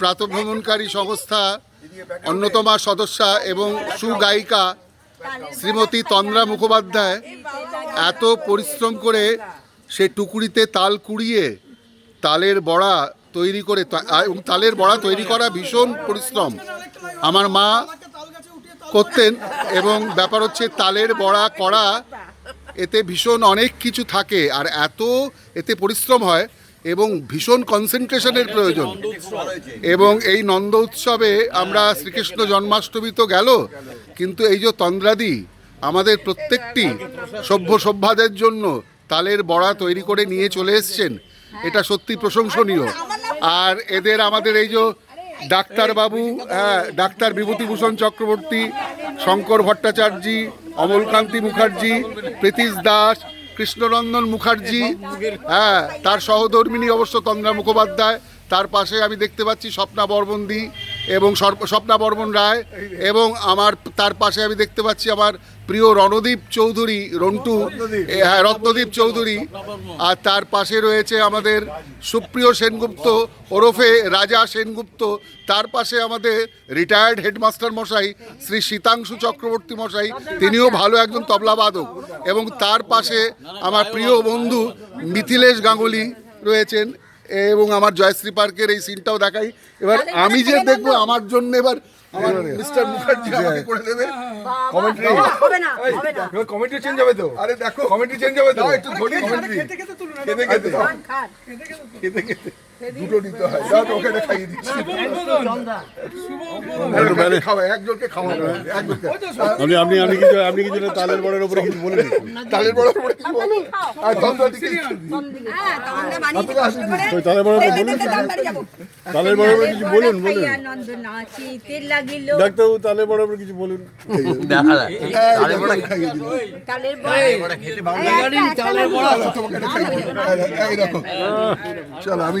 প্রাতভ্রমণকারী সংস্থা, অন্যতমা সদস্যা এবং সুগায়িকা শ্রীমতী তন্দ্রা মুখোপাধ্যায় এত পরিশ্রম করে সে টুকুরিতে তাল কুড়িয়ে তালের বড়া তৈরি করে এবং তালের বড়া তৈরি করা ভীষণ পরিশ্রম। আমার মা করতেন এবং ব্যাপার হচ্ছে তালের বড়া করা, এতে ভীষণ অনেক কিছু থাকে আর এত এতে পরিশ্রম হয় এবং ভীষণ কনসেন্ট্রেশনের প্রয়োজন। এবং এই নন্দ উৎসবে আমরা শ্রীকৃষ্ণ জন্মাষ্টমী তো গেল, কিন্তু এই যে তন্দ্রাদি, আমাদের প্রত্যেকটি সভ্য সভ্যাদের জন্য তালের বড়া তৈরি করে নিয়ে চলে এসছেন, এটা সত্যি প্রশংসনীয়। আর এদের আমাদের এই যে ডাক্তারবাবু হ্যাঁ ডাক্তার বিভূতিভূষণ চক্রবর্তী, শঙ্কর ভট্টাচার্যী, অমলকান্তি মুখার্জি, প্রীতিশ দাস কৃষ্ণনন্দন মুখার্জি হ্যাঁ তার সহধর্মিনী অবশ্য তন্দ্রা মুখোপাধ্যায় তার পাশে আমি দেখতে পাচ্ছি স্বপ্না বর্মন্দি এবং স্বপ্না বর্মন রায় এবং আমার তার পাশে আমি দেখতে পাচ্ছি আমার প্রিয় রণদীপ চৌধুরী রন্টু হ্যাঁ রত্নদীপ চৌধুরী। আর তার পাশে রয়েছে আমাদের সুপ্রিয় সেনগুপ্ত ওরফে রাজা সেনগুপ্ত। তার পাশে আমাদের রিটায়ার্ড হেডমাস্টার মশাই শ্রী শীতাংশু চক্রবর্তী মশাই তিনিও ভালো একজন তবলাবাদক এবং তার পাশে আমার প্রিয় বন্ধু মিথিলেশ গাঙ্গুলি রয়েছেন। এবং আমার জয়শ্রী পার্কের এই সিনটাও দেখাই। এবার আমি যে দেখব আমার জন্য এবার আমার মিস্টার মুখার্জি আমাকে করে দেবে। কমেন্ট্রি হবে না হবে না। কমেন্ট্রি চেঞ্জ হবে তো? আরে দেখো। কমেন্ট্রি চেঞ্জ হবে তো? একটু ধরি কমেন্ট্রি খেতে খেতে তুলুন খেতে খেতে। খেতে খেতে দুটো নিতে হয় দাও তো ওখানে খাইয়ে দিচ্ছি একজনকে খাওয়া একজনকে খাওয়ানো একজনকে আপনি আপনি আপনি কিছু আপনি কিছু না তালের বড়ের উপরে কিছু বলে দিন তালের বড় উপরে কিছু বলো আর হ্যাঁ বানিয়ে আপনারা কষ্ট আসুন। করে ওই তালের বড়ের উপরে বলুন দিতে বাড়ি। তালের বড়ের উপরে কিছু বলুন বলুন খাইয়া নন্দ নাচিতে লাগিল ডাক্তারবাবু তালের বড়ের উপরে কিছু বলুন দেখা তালের বড় খাইয়ে দিল তালের বড়া তোমাকে খাইয়ে দিল এই দেখো চলো আমি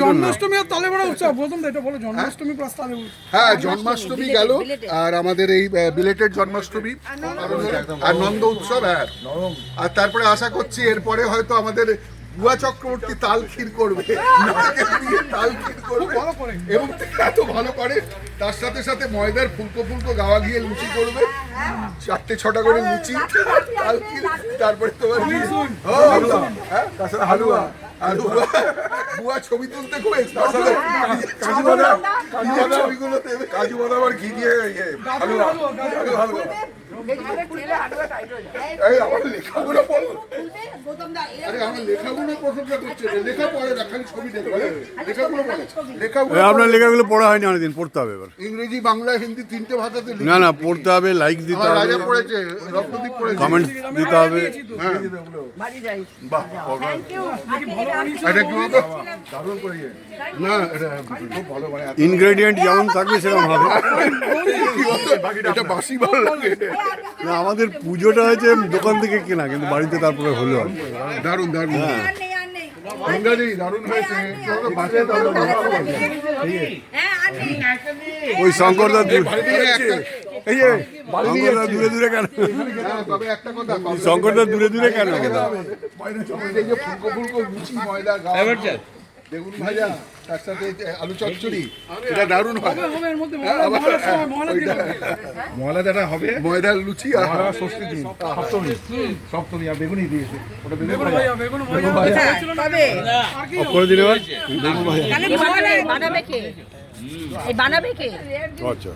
জন্মাষ্টমী আর তালে বড়া উৎসব বলতাম এটা বলো জন্মাষ্টমী প্লাস তালে হ্যাঁ জন্মাষ্টমী গেল আর আমাদের এই বিলেটেড জন্মাষ্টমী। আর নন্দ উৎসব হ্যাঁ। আর তারপরে আশা করছি এরপরে হয়তো আমাদের বুয়া চক্রবর্তী তাল ক্ষীর করবে। তাল ক্ষীর করবে। এবং এত ভালো করে তার সাথে সাথে ময়দার ফুলকো ফুলকো গাওয়া গিয়ে লুচি করবে। চারটে ছটা করে লুচি তাল ক্ষীর তারপরে তোমার হ্যাঁ? তাছাড়া হালুয়া। আর বুয়া বুয়া ছবি তুলতে খুব excited। কাজু বাদাম কাজু বাদাম কাজু বাদাম আর ঘি দিয়ে ভালো হালুয়া এই আমার লেখাগুলো পড়ো। আরে আমার লেখাগুলো প্রশংসা করছে লেখা পড়ে না খালি ছবি দেখবে লেখাগুলো পড়ে। লেখাগুলো আপনার লেখাগুলো পড়া হয়নি অনেকদিন পড়তে হবে এবার। ইংরেজি বাংলা হিন্দি তিনটে ভাষাতে না না পড়তে হবে লাইক দিতে হবে। রাজা পড়েছে রত্নদীপ পড়েছে। কমেন্টস দিতে হবে। এটা কি বলতো না এটা খুব ভালো মানে ইনগ্রেডিয়েন্ট যেমন থাকবে সেরকম হবে। এটা বাসি ভালো লাগে। না আমাদের পুজোটা হয়েছে দোকান থেকে কেনা কিন্তু বাড়িতে তারপরে হলো। দারুণ দারুণ। ভালো হবে। হ্যাঁ আর ওই শঙ্করদা দূর- এই একটা এই যে বাড়ি শঙ্করদা দূরে দূরে কেন? হ্যাঁ, তবে একটা কথা শঙ্করদা দূরে দূরে কেন? বেগুন ভাজা তার সাথে আলু চচ্চড়ি এটা দারুণ হয়। হবে এর মধ্যে হ্যাঁ, হবে। ময়দার লুচি আর ষষ্ঠী দিন সপ্তমী। সপ্তমী আর বেগুনি দিয়েছে। ওটা বেগুন ভাজা। বেগুন ভাজা করে দিলে বানাবে কে? বানাবে কে? আচ্ছা।